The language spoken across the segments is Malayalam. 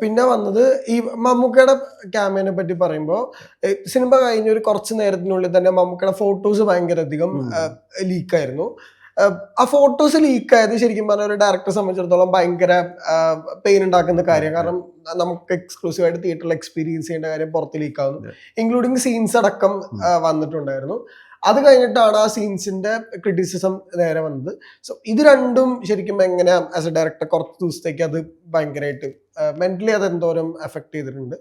പിന്നെ വന്നത് ഈ മമ്മൂക്കയുടെ ക്യാമിയനെ പറ്റി പറയുമ്പോൾ സിനിമ കഴിഞ്ഞ ഒരു കുറച്ച് നേരത്തിനുള്ളിൽ തന്നെ മമ്മൂക്കയുടെ ഫോട്ടോസ് ഭയങ്കര അധികം ലീക്ക് ലീക്കായിരുന്നു ആ ഫോട്ടോസ് ലീക്ക് ആയത് ശരിക്കും പറഞ്ഞ ഒരു ഡയറക്ടറെ സംബന്ധിച്ചിടത്തോളം ഭയങ്കര പെയിൻ ഉണ്ടാക്കുന്ന കാര്യം. കാരണം നമുക്ക് എക്സ്ക്ലൂസീവ് ആയിട്ട് തിയേറ്ററിൽ എക്സ്പീരിയൻസ് ചെയ്യേണ്ട കാര്യം പുറത്ത് ലീക്ക് ആവുന്നു. ഇൻക്ലൂഡിങ് സീൻസ് അടക്കം വന്നിട്ടുണ്ടായിരുന്നു. അത് കഴിഞ്ഞിട്ടാണ് ആ സീൻസിന്റെ ക്രിറ്റിസിസം നേരെ വന്നത്. സോ ഇത് രണ്ടും ശരിക്കും എങ്ങനെ ആസ് എ ഡയറക്ടർ കുറച്ച് ദിവസത്തേക്ക് അത് ഭയങ്കരമായിട്ട് മെന്റലി അത് എന്തോരം എഫക്ട് ചെയ്തിട്ടുണ്ട്?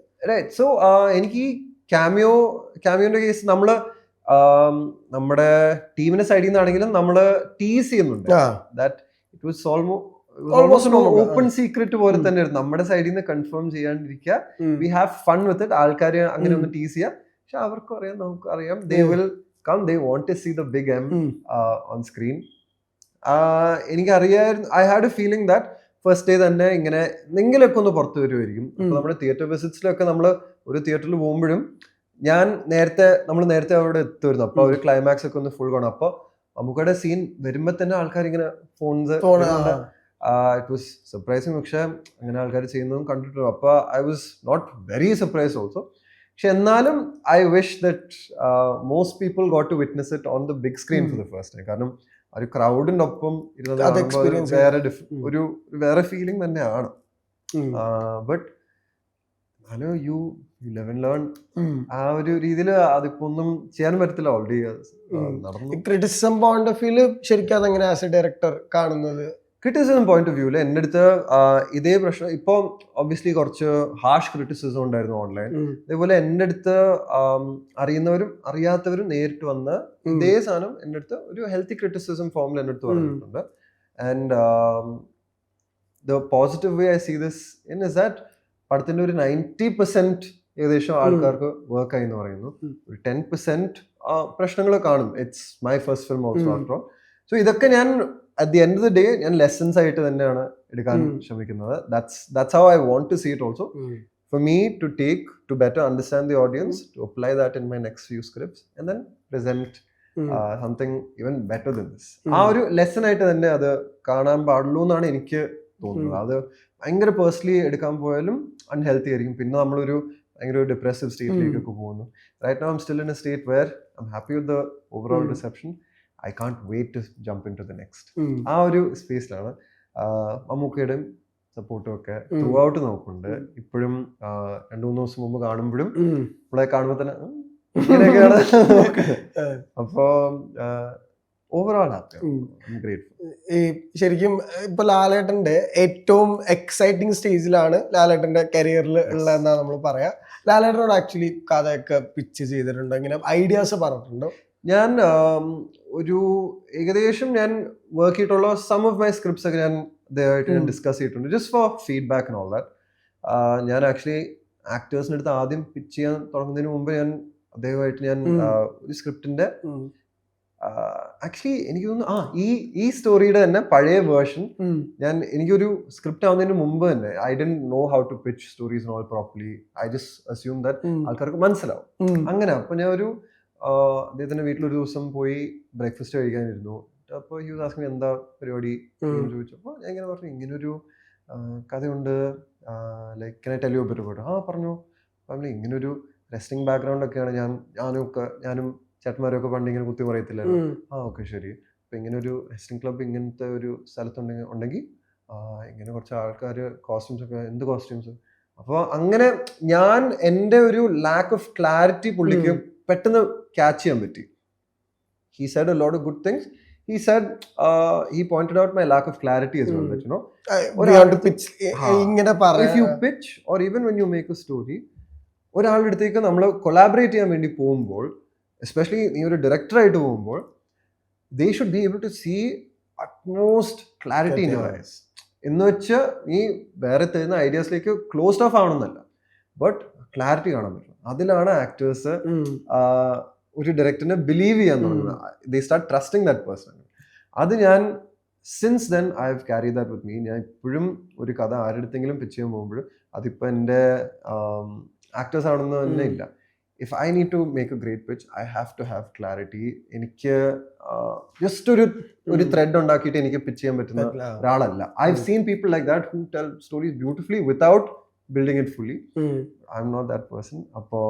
സോ എനിക്ക് കാമിയോ ക്യാമിയോ ക്യാമിയോന്റെ കേസ് നമ്മൾ നമ്മുടെ ടീമിന്റെ സൈഡിൽ നിന്നാണെങ്കിലും നമ്മൾ ടീസ് ചെയ്യുന്നുണ്ട്. That it was almost open secret പോലെ തന്നെ നമ്മുടെ സൈഡിൽ നിന്ന് confirm ചെയ്യാണ്ടിരിക്കുക. We have fun with it ആൾക്കാർ അങ്ങനെ ഒന്ന് ടീസ് ചെയ്യാം. പക്ഷെ അവർക്കും അറിയാം നമുക്ക് അറിയാം. They. Will come they want to see the big M. On screen എനിക്കറിയായിരുന്നു I had a feeling that first day തന്നെ ഇങ്ങനെ എന്തെങ്കിലുമൊക്കെ ഒന്ന് പുറത്തു വരുമായിരിക്കും നമ്മുടെ തിയേറ്റർ വിസിറ്റ്സിലൊക്കെ നമ്മൾ ഒരു തിയേറ്ററിൽ പോകുമ്പോഴും ഞാൻ നേരത്തെ നമ്മൾ നേരത്തെ അവിടെ എത്തുമായിരുന്നു അപ്പൊ ഒരു ക്ലൈമാക്സ് ഒക്കെ ഒന്ന് ഫുൾ കാണും. അപ്പൊ നമുക്കടെ സീൻ വരുമ്പോ തന്നെ ആൾക്കാർ ഇങ്ങനെ ഫോൺസ് ഇറ്റ് വാസ് സർപ്രൈസിങ് പക്ഷെ അങ്ങനെ ആൾക്കാർ ചെയ്യുന്നതും കണ്ടിട്ടുണ്ട് അപ്പൊ I was not very surprise also പക്ഷെ എന്നാലും I wish that most people got to witness it on the big screen for the first time കാരണം ഒരു ക്രൗഡിന്റെ ഒപ്പം ഇരുന്നത് ഒരു വേറെ ഒരു വേറെ ഫീലിംഗ് തന്നെയാണ്. But hello you you eleven learn ആ ഒരു രീതിയിൽ അതിപ്പോ ഒന്നും ചെയ്യാൻ പറ്റത്തില്ല. ഓൾറെഡി ഉം. നടന്നു. ക്രിറ്റിസം പോയിന്റ് ഓഫ് വ്യൂൽ ശരിക്കും അതെങ്ങനെ ആസ് എ ഡയറക്ടർ കാണുന്നത്? ക്രിറ്റിസിസം പോയിന്റ് ഓഫ് വ്യൂൽ എന്റെ അടുത്ത് ഇതേ പ്രശ്നം ഇപ്പോൾ ഒബ്വിയസ്ലി കുറച്ച് ഹാഷ് ക്രിറ്റിസിസം ഉണ്ടായിരുന്നു ഓൺലൈൻ. അതേപോലെ എന്റെ അടുത്ത് അറിയുന്നവരും അറിയാത്തവരും നേരിട്ട് വന്ന് ഇതേ സാധനം എന്റെ അടുത്ത് ഒരു ഹെൽത്തി ക്രിറ്റിസിസം ഫോമിൽ എന്റെ അടുത്ത്. പറഞ്ഞിട്ടുണ്ട്. And the positive way I see this in is that പടത്തിന്റെ ഒരു നയന്റി പെർസെന്റ് ഏകദേശം ആൾക്കാർക്ക് വർക്ക് ആയി എന്ന് പറയുന്നു. ഒരു ടെൻ പെർസെന്റ് പ്രശ്നങ്ങൾ കാണും. It's my first film also. After so ഇതൊക്കെ ഞാൻ at the end of the day ഞാൻ ലെസൺസ് ആയിട്ട് തന്നെയാണ് എടുക്കാൻ ശ്രമിക്കുന്നത്. That's that's how I want to see it also for for to take to better understand the audience to apply that in my next next few scripts and then present ഉം. uh, something even better than this. ആ ഒരു ലെസൺ ആയിട്ട് തന്നെ അത് കാണാൻ പാടുള്ളൂ എന്നാണ് എനിക്ക് തോന്നുന്നത്. അത് ഭയങ്കര പേഴ്സണലി എടുക്കാൻ പോയാലും അൺഹെൽത്തി ആയിരിക്കും പിന്നെ നമ്മളൊരു ഭയങ്കര ഒരു ഡിപ്രസീവ് സ്റ്റേറ്റിലേക്കൊക്കെ പോകുന്നു right no I'm still in a state where I am happy with the overall. Reception I can't wait to jump in to the next ആ ഒരു സ്പേസിലാണ് മമ്മൂക്കയുടെയും സപ്പോർട്ടും ഒക്കെ. ത്രൂ ഔട്ട് നോക്കുന്നുണ്ട് ഇപ്പോഴും രണ്ടു മൂന്ന് ദിവസം മുമ്പ് കാണുമ്പോഴും. നമ്മളെ കാണുമ്പോൾ തന്നെ ഇങ്ങനെയൊക്കെയാണ്. അപ്പോ ഓവറോൾ ഈ ശരിക്കും ഇപ്പൊ ലാലേട്ടന്റെ ഏറ്റവും എക്സൈറ്റിംഗ് സ്റ്റേജിലാണ് ലാലേട്ടന്റെ കരിയറിൽ ഉള്ളതെന്നാ നമ്മൾ പറയാ. ലാലേട്ടനോട് ആക്ച്വലി കഥയൊക്കെ പിച്ച് ചെയ്തിട്ടുണ്ടോ. ഇങ്ങനെ ഐഡിയാസ് പറഞ്ഞിട്ടുണ്ടോ. ഞാൻ ഒരു ഏകദേശം ഞാൻ വർക്ക് ചെയ്തിട്ടുള്ള സം ഓഫ് മൈ സ്ക്രിപ്റ്റ്സ് ഒക്കെ ഞാൻ ദയവായിട്ട് ഞാൻ. ഡിസ്കസ് ചെയ്തിട്ടുണ്ട്. Just for feedback and all that ഞാൻ ആക്ച്വലി ആക്ടേഴ്സിന്റെ അടുത്ത് ആദ്യം പിച്ച് ചെയ്യാൻ തുടങ്ങുന്നതിന് മുമ്പ് ഞാൻ അദ്ദേഹമായിട്ട് ഞാൻ ഒരു സ്ക്രിപ്റ്റിന്റെ. ആക്ച്വലി എനിക്ക് തോന്നുന്നു ആ ഈ ഈ സ്റ്റോറിയുടെ തന്നെ പഴയ വേർഷൻ. ഞാൻ എനിക്കൊരു സ്ക്രിപ്റ്റ് ആവുന്നതിന് മുമ്പ് തന്നെ I don't know how to pitch stories all properly I just assume that. ആൾക്കാർക്ക് മനസ്സിലാവും. അങ്ങനെ അപ്പൊ ഞാൻ ഒരു അദ്ദേഹത്തിന്റെ വീട്ടിലൊരു ദിവസം പോയി ബ്രേക്ക്ഫാസ്റ്റ് കഴിക്കാനിരുന്നു അപ്പോൾ യു ആസ്കിങ് എന്താ പരിപാടി. എന്ന് ചോദിച്ചപ്പോൾ ഞാൻ ഇങ്ങനെ പറഞ്ഞു ഇങ്ങനൊരു കഥയുണ്ട് ലൈക്ക് കെ ടെലിയോ പറ്റും ആ പറഞ്ഞു പറഞ്ഞു ഇങ്ങനൊരു റെസ്റ്റിംഗ് ബാക്ക്ഗ്രൗണ്ട് ഒക്കെയാണ് ഞാൻ ഞാനും ഒക്കെ ഞാനും ചേട്ടന്മാരും ഒക്കെ പണ്ട് ഇങ്ങനെ കുത്തി പറയത്തില്ലല്ലോ ആ ഓക്കെ ശരി. അപ്പൊ ഇങ്ങനെ ഒരു ഹെസ്റ്റിംഗ് ക്ലബ് ഇങ്ങനത്തെ ഒരു സ്ഥലത്തുണ്ടെങ്കിൽ ഉണ്ടെങ്കിൽ ഇങ്ങനെ കുറച്ച് ആൾക്കാർ കോസ്റ്റ്യൂംസ് ഒക്കെ എന്ത് കോസ്റ്റ്യൂംസ് അപ്പോൾ അങ്ങനെ ഞാൻ എന്റെ ഒരു ലാക്ക് ഓഫ് ക്ലാരിറ്റി പുള്ളിക്ക് പെട്ടെന്ന് ക്യാച്ച് ചെയ്യാൻ പറ്റി. He said a lot of good things he said he pointed out my lack of clarity ഇങ്ങനെ you പറയാ. pitch or even when you make a story ഒരാളുടെ അടുത്തേക്ക് നമ്മൾ കൊളാബറേറ്റ് ചെയ്യാൻ വേണ്ടി പോകുമ്പോൾ എസ്പെഷ്യലി നീ ഒരു ഡയറക്ടറായിട്ട് പോകുമ്പോൾ they should be able to see utmost clarity in your eyes എന്ന് വെച്ച് നീ വേറെ തരുന്ന ഐഡിയാസിലേക്ക് ക്ലോസ്ഡ് ഓഫ് ആവണമെന്നല്ല. ബട്ട് ക്ലാരിറ്റി കാണാൻ പറ്റും. അതിലാണ് ആക്ടേഴ്സ്. ഒരു ഡയറക്ടറിനെ ബിലീവ് ചെയ്യാൻ. തുടങ്ങുന്നത്. They start trusting that person അത് ഞാൻ since then I have carry that with me ഞാൻ ഇപ്പോഴും ഒരു കഥ ആരുടെ അടുത്തെങ്കിലും പിച്ച് ചെയ്യാൻ പോകുമ്പോഴും അതിപ്പോൾ എന്റെ ആക്ടേഴ്സ് ആണെന്ന് തന്നെ ഇല്ല. If I need to make a great pitch I have to have clarity എനിക്ക് ജസ്റ്റ് ഒരു ഒരു. ത്രെഡ് ഉണ്ടാക്കിയിട്ട് എനിക്ക് പിച്ച് ചെയ്യാൻ പറ്റുന്ന. ഒരാളല്ല I have. Seen people like that who tell stories beautifully without building it fully. I am not that person അപ്പോൾ